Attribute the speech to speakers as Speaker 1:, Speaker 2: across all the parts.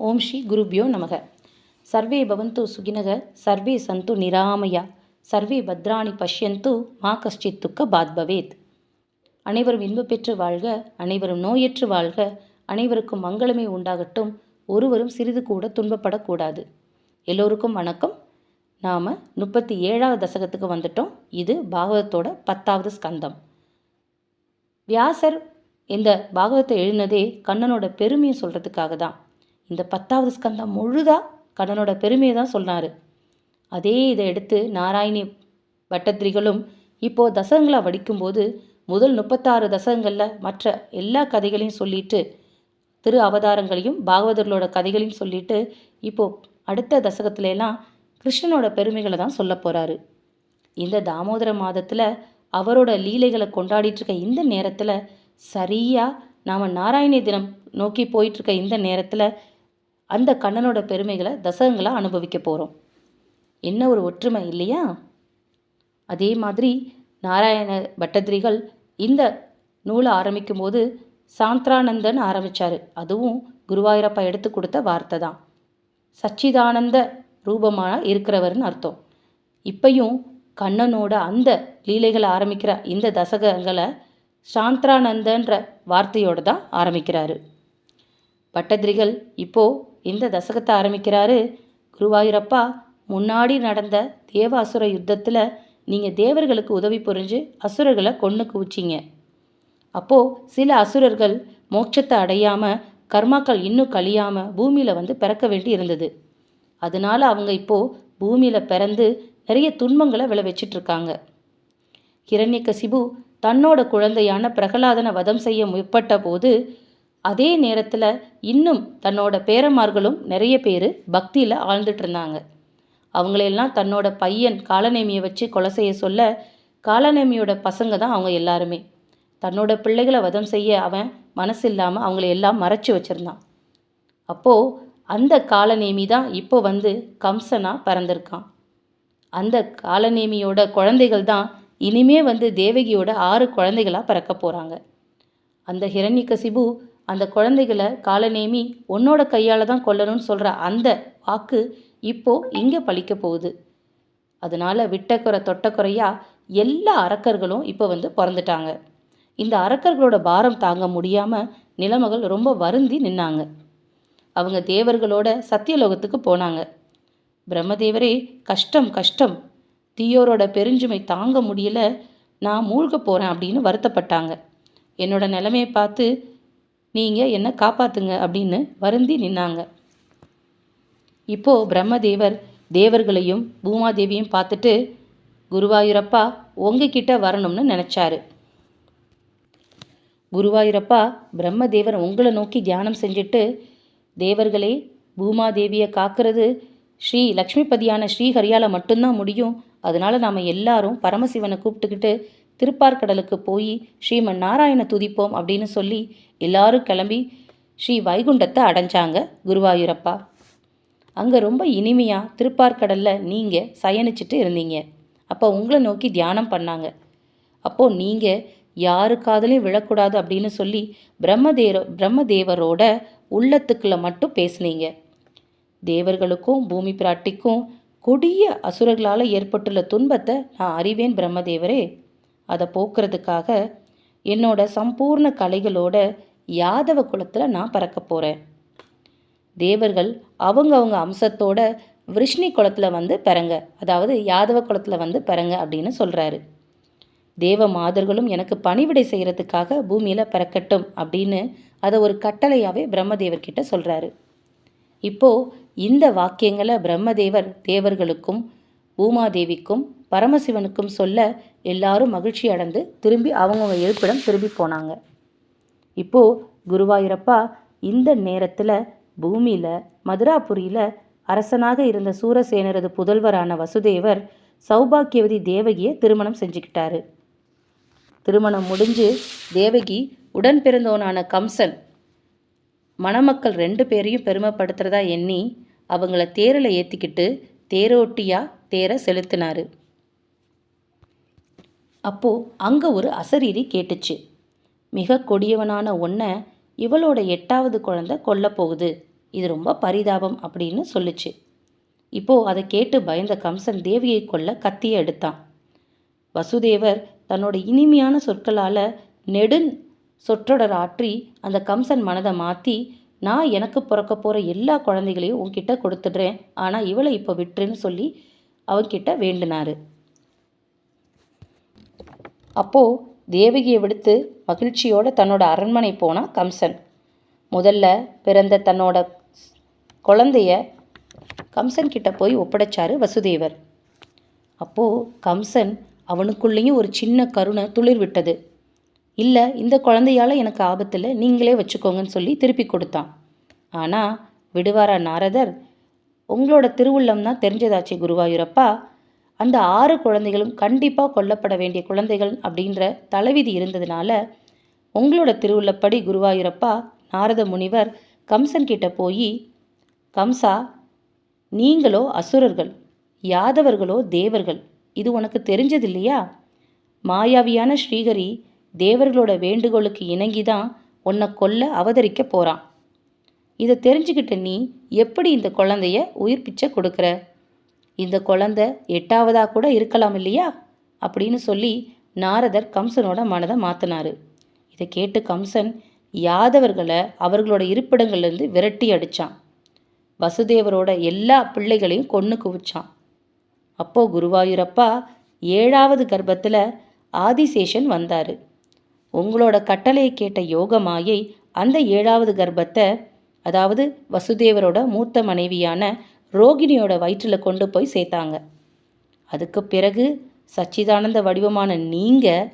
Speaker 1: ஓம் ஸ்ரீ குருபியோ நமக. சர்வே பவந்து சுகினக சர்வே சந்து நிராமயா சர்வே பத்ராணி பஷ்யந்து மா கஷ்டித் துக்க பாத் பவேத் அனைவரும் இன்பு பெற்று வாழ்க அனைவரும் நோயற்று வாழ்க அனைவருக்கும் மங்களமே உண்டாகட்டும் ஒருவரும் சிறிது கூட துன்பப்படக்கூடாது. எல்லோருக்கும் வணக்கம். நாம் முப்பத்தி ஏழாவது தசகத்துக்கு வந்துட்டோம். இது பாகவதத்தோட பத்தாவது ஸ்கந்தம். வியாசர் இந்த பாகவத்தை எழுதினதே கண்ணனோட பெருமையை சொல்கிறதுக்காக தான். இந்த பத்தாவது ஸ்கந்தம் முழுதாக கண்ணனோட பெருமையை தான் சொன்னார் அதே இதை எடுத்து நாராயணி பட்டத்திரிகளும் இப்போது தசகங்களை வடிக்கும்போது முதல் முப்பத்தாறு தசகங்களில் மற்ற எல்லா கதைகளையும் சொல்லிட்டு திரு அவதாரங்களையும் பாகவதர்களோட கதைகளையும் சொல்லிட்டு இப்போது அடுத்த தசகத்திலெல்லாம் கிருஷ்ணனோட பெருமைகளை தான் சொல்ல போகிறாரு இந்த தாமோதர மாதத்தில் அவரோட லீலைகளை கொண்டாடிட்டு இருக்க இந்த நேரத்தில் சரியாக நாம் நாராயணி தினம் நோக்கி போயிட்டுருக்க இந்த நேரத்தில் அந்த கண்ணனோட பெருமைகளை தசகங்களை அனுபவிக்க போகிறோம் என்ன ஒரு ஒற்றுமை இல்லையா? அதே மாதிரி நாராயண பட்டதிரிகள் இந்த நூலை ஆரம்பிக்கும்போது சாந்திரானந்தன் ஆரம்பித்தார் அதுவும் குருவாயூரப்பா எடுத்து கொடுத்த வார்த்தை தான். சச்சிதானந்த ரூபமாக இருக்கிறவர்னு அர்த்தம். இப்பையும் கண்ணனோட அந்த லீலைகளை ஆரம்பிக்கிற இந்த தசகங்களை சாந்திரானந்தன்ற வார்த்தையோடு தான் ஆரம்பிக்கிறாரு. பட்டதிரிகள் இப்போது இந்த தசகத்தை ஆரம்பிக்கிறாரு. குருவாயூரப்பா முன்னாடி நடந்த தேவ அசுர யுத்தத்தில் நீங்கள் தேவர்களுக்கு உதவி புரிஞ்சு அசுரர்களை கொன்று குவிச்சிங்க. அப்போது சில அசுரர்கள் மோட்சத்தை அடையாமல் கர்மாக்கள் இன்னும் கழியாமல் பூமியில் வந்து பிறக்க வேண்டி இருந்தது. அதனால் அவங்க இப்போது பூமியில் பிறந்து நிறைய துன்பங்களை விளைவிச்சிட்ருக்காங்க ஹிரண்யகசிபு தன்னோட குழந்தையான பிரகலாதனை வதம் செய்ய முற்பட்ட போது அதே நேரத்தில் இன்னும் தன்னோட பேரமார்களும் நிறைய பேர் பக்தியில் ஆழ்ந்துட்டு இருந்தாங்க. அவங்களையெல்லாம் தன்னோட பையன் காலநேமியை வச்சு கொலை செய்ய சொல்ல காலநேமியோட பசங்க தான் அவங்க எல்லாருமே. தன்னோட பிள்ளைகளை வதம் செய்ய அவன் மனசு இல்லாமல் அவங்கள எல்லாம் மறைச்சி வச்சுருந்தான். அப்போது அந்த காலநேமி தான் இப்போ வந்து கம்சனாக பறந்திருக்கான். அந்த காலநேமியோட குழந்தைகள் தான் இனிமே வந்து தேவகியோட ஆறு குழந்தைகளாக பிறக்க போகிறாங்க அந்த ஹிரண்யகசிபு அந்த குழந்தைகளை காலநேமி உன்னோட கையால் தான் கொல்லணும்னு சொல்கிற அந்த வாக்கு இப்போ இங்கே பழிக்க போகுது. அதனால் விட்டக்குறை தொட்டக்குறையாக எல்லா அரக்கர்களும் இப்போ வந்து பிறந்துட்டாங்க. இந்த அரக்கர்களோட பாரம் தாங்க முடியாமல் நிலமகள் ரொம்ப வருந்தி நின்னாங்க. அவங்க தேவர்களோட சத்தியலோகத்துக்கு போனாங்க. பிரம்மதேவரே கஷ்டம் கஷ்டம். தீயோரோட பெருஞ்சுமை தாங்க முடியல. நான் மூழ்க போகிறேன் அப்படின்னு வருத்தப்பட்டாங்க. என்னோட நிலைமையை பார்த்து நீங்கள் என்னை காப்பாற்றுங்க அப்படின்னு வருந்தி நின்னாங்க. இப்போது பிரம்மதேவர் தேவர்களையும் பூமாதேவியும் பார்த்துட்டு குருவாயூரப்பா உங்ககிட்ட வரணும்னு நினச்சாரு. குருவாயூரப்பா பிரம்மதேவர் உங்களை நோக்கி தியானம் செஞ்சுட்டு தேவர்களே பூமாதேவியை காக்கிறது ஸ்ரீ லக்ஷ்மிபதியான ஸ்ரீஹரியால் மட்டும்தான் முடியும். அதனால் நாம் எல்லாரும் பரமசிவனை கூப்பிட்டுக்கிட்டு திருப்பார்கடலுக்கு போய் ஸ்ரீமன் நாராயண துதிப்போம் அப்படின்னு சொல்லி எல்லாரும் கிளம்பி ஸ்ரீ வைகுண்டத்தை அடைஞ்சாங்க குருவாயூரப்பா. அங்கே ரொம்ப இனிமையாக திருப்பார்கடலில் நீங்கள் சயனிச்சிட்டு இருந்தீங்க. அப்போ உங்களை நோக்கி தியானம் பண்ணாங்க. அப்போது நீங்கள் யாரு காதலையும் விழக்கூடாது அப்படின்னு சொல்லி பிரம்மதேவ பிரம்மதேவரோட உள்ளத்துக்குள்ள மட்டும் பேசுனீங்க. தேவர்களுக்கும் பூமி பிராட்டிக்கும் கொடிய அசுரர்களால் ஏற்பட்டுள்ள துன்பத்தை நான் அறிவேன் பிரம்மதேவரே. அதை போக்குறதுக்காக என்னோட சம்பூர்ண கலைகளோட யாதவ குலத்தில் நான் பறக்க போகிறேன் தேவர்கள் அவங்க அவங்க அம்சத்தோட விருஷ்ணி குளத்தில் வந்து பிறங்க. அதாவது யாதவ குளத்தில் வந்து பிறங்க அப்படின்னு சொல்கிறாரு தேவ மாதர்களும் எனக்கு பணிவிடை செய்கிறதுக்காக பூமியில் பிறக்கட்டும் அப்படின்னு அதை ஒரு கட்டளையாகவே பிரம்மதேவர்கிட்ட சொல்கிறாரு இப்போது இந்த வாக்கியங்களை பிரம்மதேவர் தேவர்களுக்கும் பூமாதேவிக்கும் பரமசிவனுக்கும் சொல்ல எல்லாரும் மகிழ்ச்சி அடைந்து திரும்பி அவங்கவுங்க இருப்பிடம் திரும்பி போனாங்க. இப்போது குருவாயூரப்பா இந்த நேரத்தில் பூமியில் மதுராபுரியில் அரசனாக இருந்த சூரசேனரது புதல்வரான வசுதேவர் சௌபாக்கியவதி தேவகியை திருமணம் செஞ்சுக்கிட்டாரு. திருமணம் முடிஞ்சு தேவகி உடன் பிறந்தவனான கம்சன் மணமக்கள் ரெண்டு பேரையும் பெருமைப்படுத்துகிறதா எண்ணி அவங்கள தேரில் ஏற்றிக்கிட்டு தேரோட்டியாக தேரை செலுத்தினார். அப்போது அங்கே ஒரு அசரீரி கேட்டுச்சு. மிக கொடியவனான ஒன்றை இவளோட எட்டாவது குழந்தை கொல்ல போகுது. இது ரொம்ப பரிதாபம் அப்படின்னு சொல்லுச்சு. இப்போது அதை கேட்டு பயந்த கம்சன் தேவியை கொல்ல கத்தியை எடுத்தான். வசுதேவர் தன்னோட இனிமையான சொற்களால் நெடுந் சொற்றொடர் ஆற்றி அந்த கம்சன் மனதை மாற்றி நான் எனக்கு பிறக்க போகிற எல்லா குழந்தைகளையும் உன்கிட்ட கொடுத்துடுறேன். ஆனால் இவளை இப்போ விட்டுருன்னு சொல்லி அவன்கிட்ட வேண்டினாரு. அப்போது தேவகியை விடுத்து மகிழ்ச்சியோட தன்னோட அரண்மனை போனான் கம்சன். முதல்ல பிறந்த தன்னோட குழந்தைய கம்சன் கிட்ட போய் ஒப்படைச்சாரு வசுதேவர். அப்போது கம்சன் அவனுக்குள்ளேயும் ஒரு சின்ன கருணை துளிர் விட்டது. இல்லை இந்த குழந்தையால் எனக்கு ஆபத்தில் நீங்களே வச்சுக்கோங்கன்னு சொல்லி திருப்பி கொடுத்தான். ஆனால் விடுவாரா நாரதர் உங்களோட திருவுள்ளம் தான் தெரிஞ்சதாச்சு குருவாயூரப்பா அந்த ஆறு குழந்தைகளும் கண்டிப்பாக கொல்லப்பட வேண்டிய குழந்தைகள் அப்படின்ற தலைவிதி இருந்ததுனால உங்களோட திருவுள்ளப்படி குருவாயூரப்பா நாரத முனிவர் கம்சன் கிட்ட போய் கம்சா நீங்களோ அசுரர்கள் யாதவர்களோ தேவர்கள் இது உனக்கு தெரிஞ்சது இல்லையா மாயாவியான ஸ்ரீகரி தேவர்களோட வேண்டுகோளுக்கு இணங்கி தான் உன்னை கொல்ல அவதரிக்க போகிறான் இதை தெரிஞ்சுக்கிட்ட நீ எப்படி இந்த குழந்தைய உயிர் பிச்சை கொடுக்குற? இந்த குழந்தை எட்டாவதா கூட இருக்கலாம் இல்லையா? அப்படின்னு சொல்லி நாரதர் கம்சனோட மனதை மாற்றினாரு இதை கேட்டு கம்சன் யாதவர்களை அவர்களோட இருப்பிடங்கள்லேருந்து விரட்டி அடித்தான் வசுதேவரோட எல்லா பிள்ளைகளையும் கொன்று குவிச்சான். அப்போது குருவாயூரப்பா ஏழாவது கர்ப்பத்தில் ஆதிசேஷன் வந்தார். உங்களோட கட்டளையை கேட்ட யோகமாயை அந்த ஏழாவது கர்ப்பத்தை அதாவது வசுதேவரோட மூத்த மனைவியான ரோகிணியோட வயிற்றில் கொண்டு போய் சேர்த்தாங்க. அதுக்கு பிறகு சச்சிதானந்த வடிவமான நீங்கள்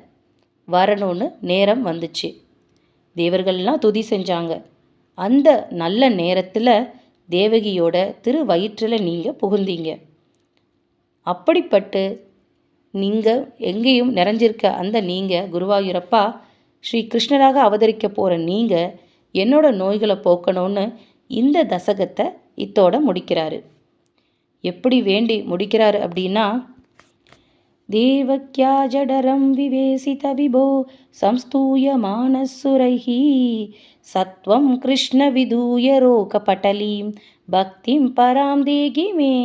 Speaker 1: வரணும்னு நேரம் வந்துச்சு. தேவர்கள்லாம் துதி செஞ்சாங்க. அந்த நல்ல நேரத்தில் தேவகியோட திரு வயிற்றில் நீங்கள் புகுந்தீங்க. அப்படிப்பட்டு நீங்கள் எங்கேயும் நிறைஞ்சிருக்க அந்த நீங்கள் குருவாயூரப்பா ஸ்ரீ கிருஷ்ணராக அவதரிக்க போகிற நீங்கள் என்னோட நோய்களை போக்கணும்னு இந்த தசகத்தை இத்தோட முடிக்கிறாரு. எப்படி வேண்டி முடிக்கிறாரு அப்படின்னா தேவக்யா ஜடரம் விவேசித விபோ சம்ஸ்தூய மானசுரைஹி சத்வம் கிருஷ்ண விதூய ரோக பட்டலீம் பக்திம் பராம் தேகிமே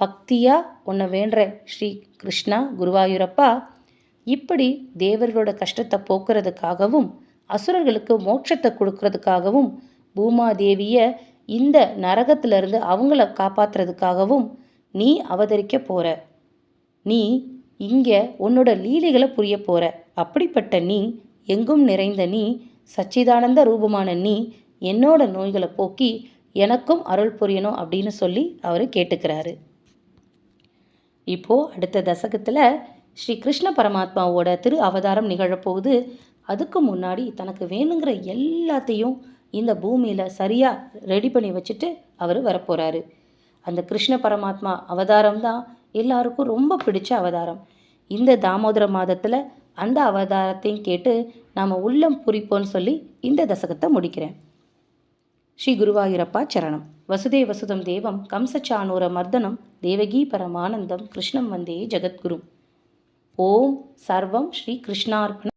Speaker 1: பக்தியா உன்னை வேண்டுறேன் ஸ்ரீ கிருஷ்ணா குருவாயூரப்பா இப்படி தேவர்களோட கஷ்டத்தை போக்குறதுக்காகவும் அசுரர்களுக்கு மோட்சத்தை கொடுக்கறதுக்காகவும் பூமாதேவியை இந்த நரகத்திலிருந்து அவங்கள காப்பாற்றுறதுக்காகவும் நீ அவதரிக்க போகிற நீ இங்கே உன்னோட லீலைகளை புரிய போகிற அப்படிப்பட்ட நீ எங்கும் நிறைந்த நீ சச்சிதானந்த ரூபமான நீ என்னோட நோய்களை போக்கி எனக்கும் அருள் புரியணும் அப்படின்னு சொல்லி அவர் கேட்டுக்கிறாரு. இப்போது அடுத்த தசகத்தில் ஸ்ரீ கிருஷ்ண பரமாத்மாவோட திரு அவதாரம் நிகழப்போகுது. அதுக்கு முன்னாடி தனக்கு வேணுங்கிற எல்லாத்தையும் இந்த பூமியில் சரியாக ரெடி பண்ணி வச்சுட்டு அவர் வரப்போகிறாரு அந்த கிருஷ்ண பரமாத்மா அவதாரம் தான் எல்லாருக்கும் ரொம்ப பிடிச்ச அவதாரம். இந்த தாமோதர மாதத்தில் அந்த அவதாரத்தையும் கேட்டு நாம் உள்ளம் புரிப்போன்னு சொல்லி இந்த தசகத்தை முடிக்கிறேன். ஸ்ரீ குருவாயூரப்பா சரணம். வசுதே வசுதம் தேவம் கம்சச்சானூர மர்தனம் தேவகி பரமானந்தம் கிருஷ்ணம் வந்தே ஜெகத்குரு. ஓம் சர்வம் ஸ்ரீ கிருஷ்ணார்ப்பண